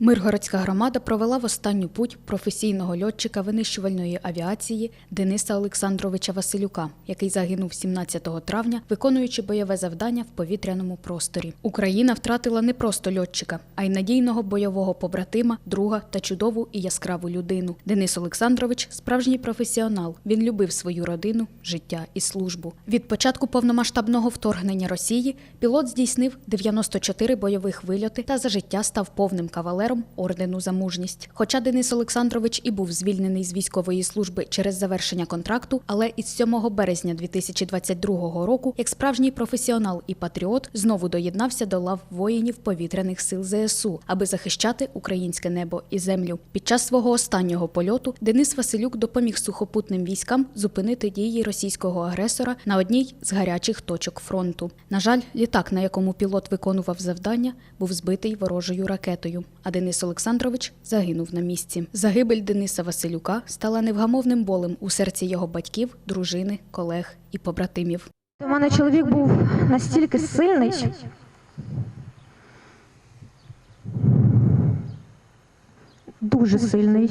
Миргородська громада провела в останню путь професійного льотчика винищувальної авіації Дениса Олександровича Василюка, який загинув 17 травня, виконуючи бойове завдання в повітряному просторі. Україна втратила не просто льотчика, а й надійного бойового побратима, друга та чудову і яскраву людину. Денис Олександрович справжній професіонал. Він любив свою родину, життя і службу. Від початку повномасштабного вторгнення Росії пілот здійснив 94 бойових вильоти та за життя став повним кавалером ордену за мужність. Хоча Денис Олександрович і був звільнений з військової служби через завершення контракту, але із 7 березня 2022 року, як справжній професіонал і патріот, знову доєднався до лав воїнів повітряних сил ЗСУ, аби захищати українське небо і землю. Під час свого останнього польоту Денис Василюк допоміг сухопутним військам зупинити дії російського агресора на одній з гарячих точок фронту. На жаль, літак, на якому пілот виконував завдання, був збитий ворожою ракетою. А Денис Олександрович загинув на місці. Загибель Дениса Василюка стала невгамовним болем у серці його батьків, дружини, колег і побратимів. У мене чоловік був настільки сильний. Дуже сильний.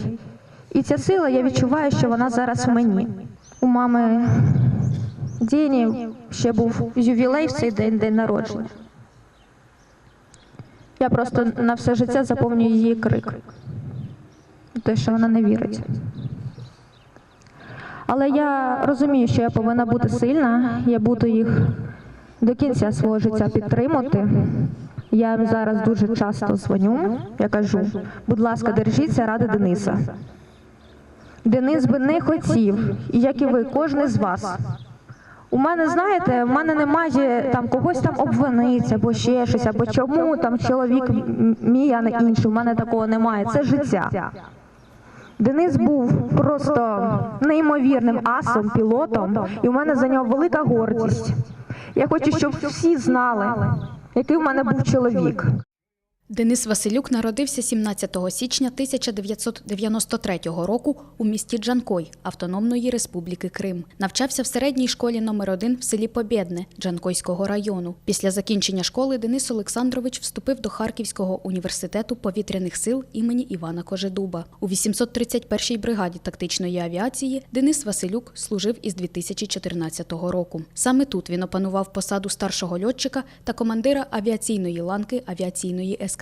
І ця сила, я відчуваю, що вона зараз в мені. У мами Діні ще був ювілей в цей день, день народження. Я просто на все життя заповнюю її крик. Те, що вона не вірить. Але я розумію, що я повинна бути сильна, я буду їх до кінця свого життя підтримувати. Я їм зараз дуже часто дзвоню. Я кажу, будь ласка, держіться ради Дениса. Денис би не хотів, і як і ви, кожен з вас. У мене, знаєте, в мене немає там когось там обвиниться, або ще щось, або чому там чоловік мій, а не інший. У мене такого немає. Це життя. Денис був просто неймовірним асом, пілотом, і у мене за нього велика гордість. Я хочу, щоб всі знали, який в мене був чоловік. Денис Василюк народився 17 січня 1993 року у місті Джанкой Автономної Республіки Крим. Навчався в середній школі номер 1 в селі Побєдне Джанкойського району. Після закінчення школи Денис Олександрович вступив до Харківського університету повітряних сил імені Івана Кожедуба. У 831-й бригаді тактичної авіації Денис Василюк служив із 2014 року. Саме тут він опанував посаду старшого льотчика та командира авіаційної ланки авіаційної ескадрильї.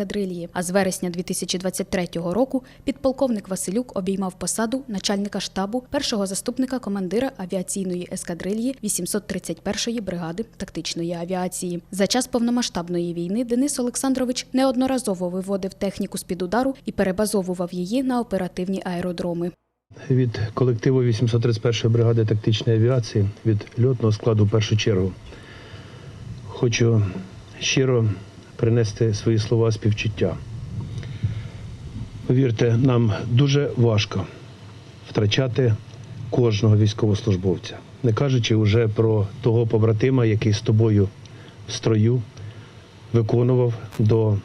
А з вересня 2023 року підполковник Василюк обіймав посаду начальника штабу першого заступника командира авіаційної ескадрильї 831-ї бригади тактичної авіації. За час повномасштабної війни Денис Олександрович неодноразово виводив техніку з-під удару і перебазовував її на оперативні аеродроми. Від колективу 831-ї бригади тактичної авіації від льотного складу в першу чергу хочу щиро принести свої слова співчуття. Повірте, нам дуже важко втрачати кожного військовослужбовця, не кажучи вже про того побратима, який з тобою в строю виконував до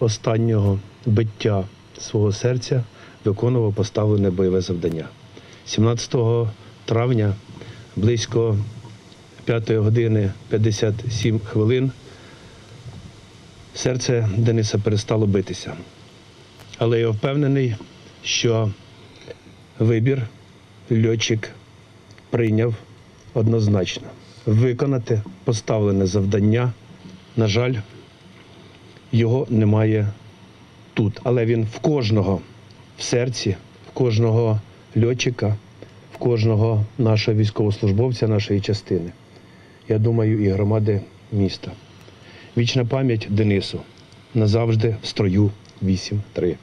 останнього биття свого серця, виконував поставлене бойове завдання. 17 травня близько 5 години 57 хвилин серце Дениса перестало битися. Але я впевнений, що вибір льотчик прийняв однозначно виконати поставлене завдання. На жаль, його немає тут, але він в кожного в серці, в кожного льотчика, в кожного нашого військовослужбовця нашої частини. Я думаю, і громади міста. Вічна пам'ять Денису назавжди в строю 8-3-1.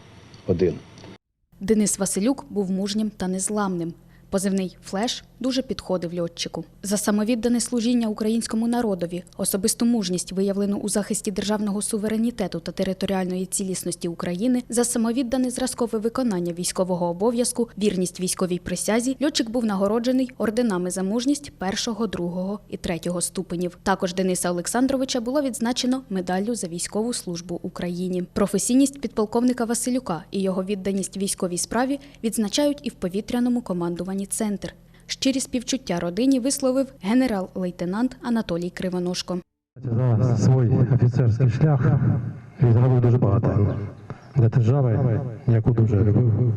Денис Василюк був мужнім та незламним. Позивний флеш дуже підходив льотчику. За самовіддане служіння українському народові, особисту мужність, виявлену у захисті державного суверенітету та територіальної цілісності України, за самовіддане зразкове виконання військового обов'язку, вірність військовій присязі, льотчик був нагороджений орденами за мужність першого, другого і третього ступенів. Також Дениса Олександровича було відзначено медаллю за військову службу Україні. Професійність підполковника Василюка і його відданість військовій справі відзначають і в повітряному командуванні центр. Щирі співчуття родині висловив генерал-лейтенант Анатолій Кривоножко. За свій офіцерський шлях він зробив дуже багато. для держави, яку дуже любив.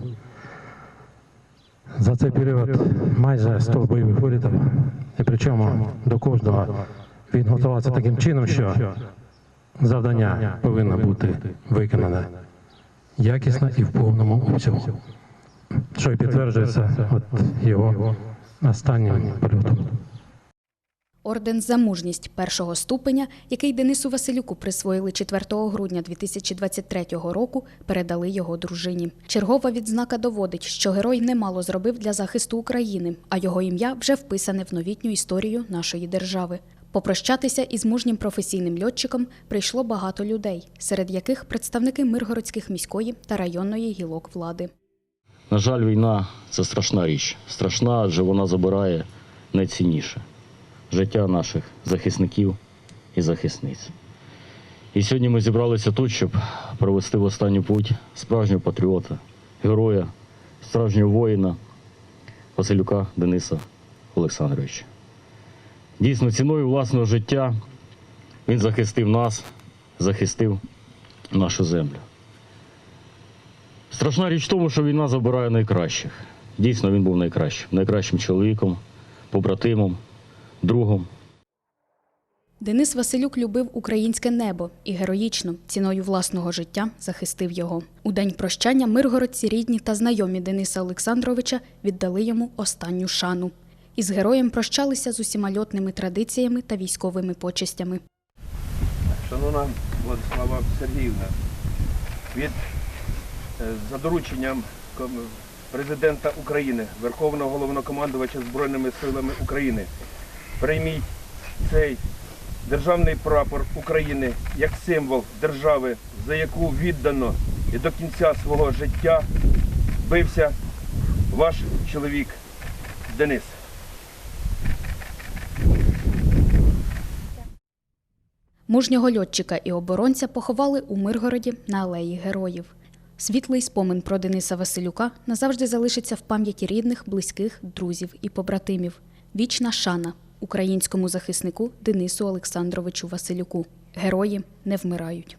За цей період майже 100 бойових вилітів, і причому до кожного він готувався таким чином, що завдання повинно бути виконане якісно і в повному обсягу, що і підтверджується от його останнім польотом. Орден за мужність першого ступеня, який Денису Василюку присвоїли 4 грудня 2023 року, передали його дружині. Чергова відзнака доводить, що герой немало зробив для захисту України, а його ім'я вже вписане в новітню історію нашої держави. Попрощатися із мужнім професійним льотчиком прийшло багато людей, серед яких представники Миргородських міської та районної гілок влади. На жаль, війна це страшна річ. Страшна, адже вона забирає найцінніше життя наших захисників і захисниць. І сьогодні ми зібралися тут, щоб провести в останню путь справжнього патріота, героя, справжнього воїна Василюка Дениса Олександровича. Дійсно, ціною власного життя він захистив нас, захистив нашу землю. Страшна річ в тому, що війна забирає найкращих. Дійсно, він був найкращим, найкращим чоловіком, побратимом, другом. Денис Василюк любив українське небо і героїчно, ціною власного життя, захистив його. У день прощання миргородці, рідні та знайомі Дениса Олександровича віддали йому останню шану. Із героєм прощалися з усіма льотними традиціями та військовими почестями. Шановна Владислава Сергіївна, від за дорученням президента України, Верховного головнокомандувача Збройними силами України, прийміть цей державний прапор України як символ держави, за яку віддано і до кінця свого життя бився ваш чоловік Денис. Мужнього льотчика і оборонця поховали у Миргороді на алеї героїв. Світлий спомин про Дениса Василюка назавжди залишиться в пам'яті рідних, близьких, друзів і побратимів. Вічна шана українському захиснику Денису Олександровичу Василюку. Герої не вмирають.